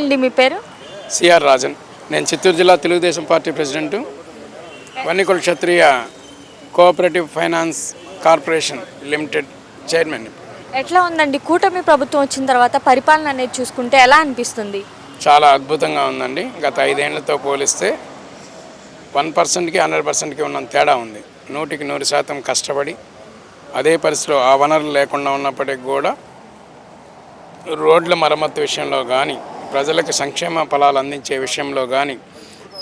అండి మీ పేరు? సిఆర్ రాజన్. నేను చిత్తూరు జిల్లా Telugu Desam party president. Vannikula Kshatriya cooperative finance corporation limited chairman ఎట్లా ఉందండి? కూటమి ప్రభుత్వం వచ్చిన తర్వాత పరిపాలన అనేది చూసుకుంటే ఎలా అనిపిస్తుంది? చాలా అద్భుతంగా ఉందండి. గత ఐదేళ్ళతో పోలిస్తే వన్ పర్సెంట్కి హండ్రెడ్ పర్సెంట్కి ఉన్న తేడా ఉంది. నూటికి నూరు శాతం కష్టపడి అదే పరిస్థితిలో ఆ వనరులు లేకుండా ఉన్నప్పటికీ కూడా రోడ్ల మరమ్మతు విషయంలో కానీ ప్రజలకు సంక్షేమ ఫలాలు అందించే విషయంలో కానీ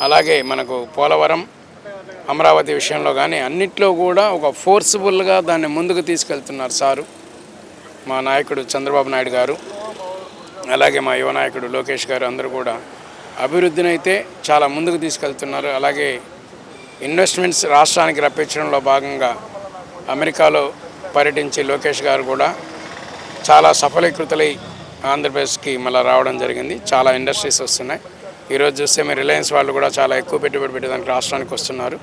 అలాగే మనకు పోలవరం అమరావతి విషయంలో కానీ అన్నిట్లో కూడా ఒక ఫోర్స్ఫుల్గా దాన్ని ముందుకు తీసుకెళ్తున్నారు సారు. మా నాయకుడు చంద్రబాబు నాయుడు గారు అలాగే మా యువ నాయకుడు లోకేష్ గారు అందరూ కూడా అభివృద్ధిని అయితే చాలా ముందుకు తీసుకెళ్తున్నారు. అలాగే ఇన్వెస్ట్మెంట్స్ రాష్ట్రానికి రప్పించడంలో భాగంగా అమెరికాలో పర్యటించి లోకేష్ గారు కూడా చాలా సఫలీకృతులై ఆంధ్రప్రదేశ్కి మళ్ళీ రావడం జరిగింది. చాలా ఇండస్ట్రీస్ వస్తున్నాయి. ఈరోజు చూస్తే మీరు రిలయన్స్ వాళ్ళు కూడా చాలా ఎక్కువ పెట్టుబడి పెట్టేదానికి రాష్ట్రానికి వస్తున్నారు.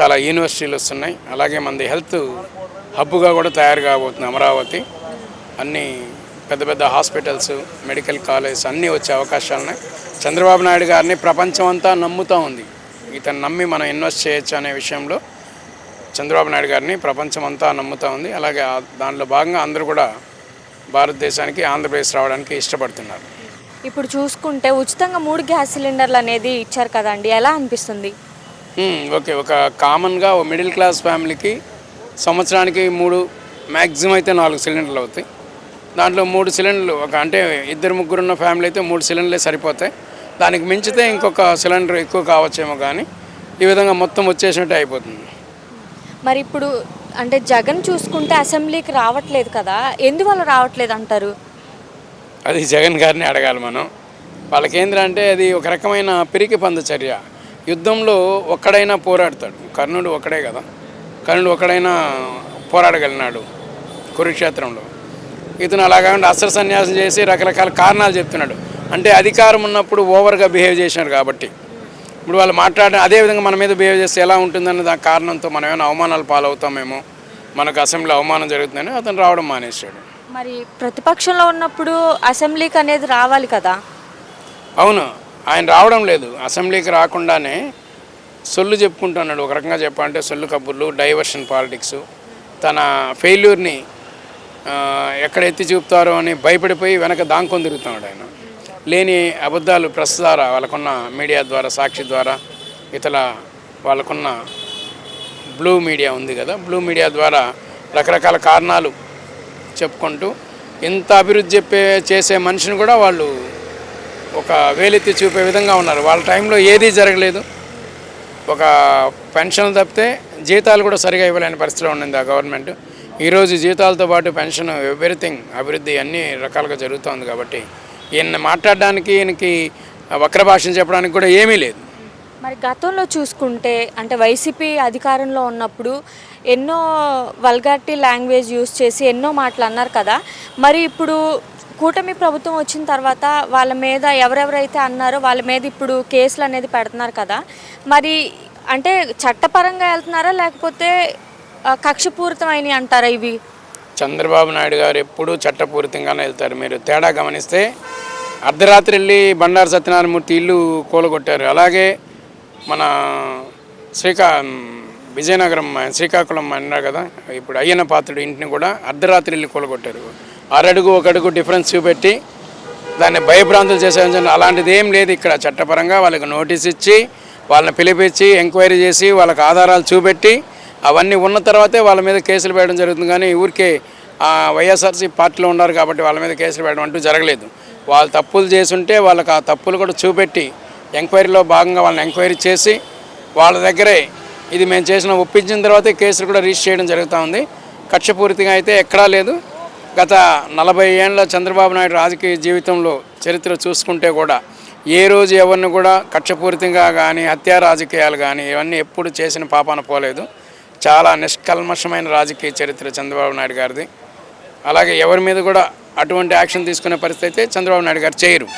చాలా యూనివర్సిటీలు వస్తున్నాయి. అలాగే మంది హెల్త్ హబ్గా కూడా తయారు కాబోతుంది అమరావతి. అన్ని పెద్ద పెద్ద హాస్పిటల్స్ మెడికల్ కాలేజ్ అన్నీ వచ్చే అవకాశాలు ఉన్నాయి. చంద్రబాబు నాయుడు గారిని ప్రపంచం అంతా నమ్ముతూ ఉంది. ఇతను నమ్మి మనం ఇన్వెస్ట్ చేయొచ్చు అనే విషయంలో చంద్రబాబు నాయుడు గారిని ప్రపంచం అంతా నమ్ముతూ ఉంది. అలాగే దాంట్లో దానిలో భాగంగా అందరూ కూడా భారతదేశానికి ఆంధ్రప్రదేశ్ రావడానికి ఇష్టపడుతున్నారు. ఇప్పుడు చూసుకుంటే ఉచితంగా మూడు గ్యాస్ సిలిండర్లు అనేది ఇచ్చారు కదండి ఎలా అనిపిస్తుంది? ఓకే. ఒక కామన్గా ఒక మిడిల్ క్లాస్ ఫ్యామిలీకి సంవత్సరానికి మూడు మ్యాక్సిమం అయితే నాలుగు సిలిండర్లు అవుతాయి. దాంట్లో మూడు సిలిండర్లు ఒక అంటే ఇద్దరు ముగ్గురు ఉన్న ఫ్యామిలీ అయితే మూడు సిలిండర్లే సరిపోతాయి. దానికి మించితే ఇంకొక సిలిండర్ ఎక్కువ కావచ్చేమో కానీ ఈ విధంగా మొత్తం వచ్చేసినట్టే అయిపోతుంది. మరి ఇప్పుడు అంటే జగన్ చూసుకుంటే అసెంబ్లీకి రావట్లేదు కదా? ఎందువల్ల రావట్లేదు అంటారు? అది జగన్ గారిని అడగాలి మనం. వాళ్ళకేంద్రంటే అది ఒక రకమైన పిరికి పంద చర్య. యుద్ధంలో ఒక్కడైనా పోరాడతాడు. కర్ణుడు ఒక్కడే కదా. కర్ణుడు ఒక్కడైనా పోరాడగలిగినాడు కురుక్షేత్రంలో. ఇతను అలా కాకుండా అస్త్ర సన్యాసం చేసి రకరకాల కారణాలు చెప్తున్నాడు. అంటే అధికారం ఉన్నప్పుడు ఓవర్గా బిహేవ్ చేసినారు కాబట్టి. ఇప్పుడు వాళ్ళు మాట్లాడిన అదే విధంగా మన మీద బిహేవ్ చేస్తే ఎలా ఉంటుందన్న దాని కారణంతో మనం ఏమైనా అవమానాలు పాలవుతామేమో మనకు అసెంబ్లీలో అవమానం జరుగుతుందని అతను రావడం మానేశాడు. మరి ప్రతిపక్షంలో ఉన్నప్పుడు అసెంబ్లీకి అనేది రావాలి కదా? అవును. ఆయన రావడం లేదు. అసెంబ్లీకి రాకుండానే సొల్లు చెప్పుకుంటున్నాడు. ఒక రకంగా చెప్పాలంటే సొల్లు కబుర్లు డైవర్షన్ పాలిటిక్స్. తన ఫెయిల్యూర్ని ఎక్కడ ఎత్తి చూపుతారో అని భయపడిపోయి వెనక దాంకొని తిరుగుతున్నాడు ఆయన. లేని అబద్ధాలు ప్రెస్ ద్వారా వాళ్ళకున్న మీడియా ద్వారా సాక్షి ద్వారా ఇతర వాళ్ళకున్న బ్లూ మీడియా ఉంది కదా బ్లూ మీడియా ద్వారా రకరకాల కారణాలు చెప్పుకుంటూ ఇంత అభివృద్ధి చెప్పే చేసే మనిషిని కూడా వాళ్ళు ఒక వేలెత్తి చూపే విధంగా ఉన్నారు. వాళ్ళ టైంలో ఏదీ జరగలేదు. ఒక పెన్షన్ తప్పితే జీతాలు కూడా సరిగా ఇవ్వలేని పరిస్థితిలో ఉండింది ఆ గవర్నమెంట్. ఈరోజు జీతాలతో పాటు పెన్షన్ ఎవ్రీథింగ్ అభివృద్ధి అన్ని రకాలుగా జరుగుతోంది కాబట్టి ఈయన మాట్లాడడానికి ఈయనకి వక్ర భాషను చెప్పడానికి కూడా ఏమీ లేదు. మరి గతంలో చూసుకుంటే అంటే వైసీపీ అధికారంలో ఉన్నప్పుడు ఎన్నో వల్గారిటీ లాంగ్వేజ్ యూస్ చేసి ఎన్నో మాటలు అన్నారు కదా. మరి ఇప్పుడు కూటమి ప్రభుత్వం వచ్చిన తర్వాత వాళ్ళ మీద ఎవరెవరైతే అన్నారో వాళ్ళ మీద ఇప్పుడు కేసులు అనేది పెడుతున్నారు కదా. మరి అంటే చట్టపరంగా వెళ్తున్నారా లేకపోతే ఆ, కక్షపూరితమైనవి అంటారా ఇవి? చంద్రబాబు నాయుడు గారు ఎప్పుడూ చట్టపూరితంగానే వెళ్తారు. మీరు తేడా గమనిస్తే అర్ధరాత్రి వెళ్ళి బండారు సత్యనారాయణమూర్తి ఇల్లు కూలగొట్టారు. అలాగే మన శ్రీకా విజయనగరం శ్రీకాకుళం అన్నారు కదా ఇప్పుడు అయ్యన పాత్రుడు ఇంటిని కూడా అర్ధరాత్రి వెళ్ళి కూలగొట్టారు. అరడుగు ఒకడుగు డిఫరెన్స్ చూపెట్టి దాన్ని భయభ్రాంతులు చేసే అలాంటిది ఏం లేదు ఇక్కడ చట్టపరంగా వాళ్ళకి నోటీస్ ఇచ్చి వాళ్ళని పిలిపించి ఎంక్వైరీ చేసి వాళ్ళకి ఆధారాలు చూపెట్టి అవన్నీ ఉన్న తర్వాతే వాళ్ళ మీద కేసులు వేయడం జరుగుతుంది. కానీ ఊరికే వైఎస్ఆర్సీ పార్టీలో ఉన్నారు కాబట్టి వాళ్ళ మీద కేసులు వేయడం అంటూ జరగలేదు. వాళ్ళు తప్పులు చేసుంటే వాళ్ళకి ఆ తప్పులు కూడా చూపెట్టి ఎంక్వైరీలో భాగంగా వాళ్ళని ఎంక్వైరీ చేసి వాళ్ళ దగ్గరే ఇది మేము చేసిన ఒప్పించిన తర్వాతే కేసులు కూడా రిజిస్టర్ చేయడం జరుగుతూ ఉంది. కక్షపూరితంగా అయితే ఎక్కడా లేదు. గత నలభై ఏళ్ళ చంద్రబాబు నాయుడు రాజకీయ జీవితంలో చరిత్ర చూసుకుంటే కూడా ఏ రోజు ఎవరిని కూడా కక్షపూరితంగా కానీ హత్యా రాజకీయాలు కానీ ఇవన్నీ ఎప్పుడు చేసిన పాపాన పోలేదు. చాలా నిష్కల్మషమైన రాజకీయ చరిత్ర చంద్రబాబు నాయుడు గారిది. అలాగే ఎవరి మీద కూడా అటువంటి యాక్షన్ తీసుకునే పరిస్థితి అయితే చంద్రబాబు నాయుడు గారు చేయరు.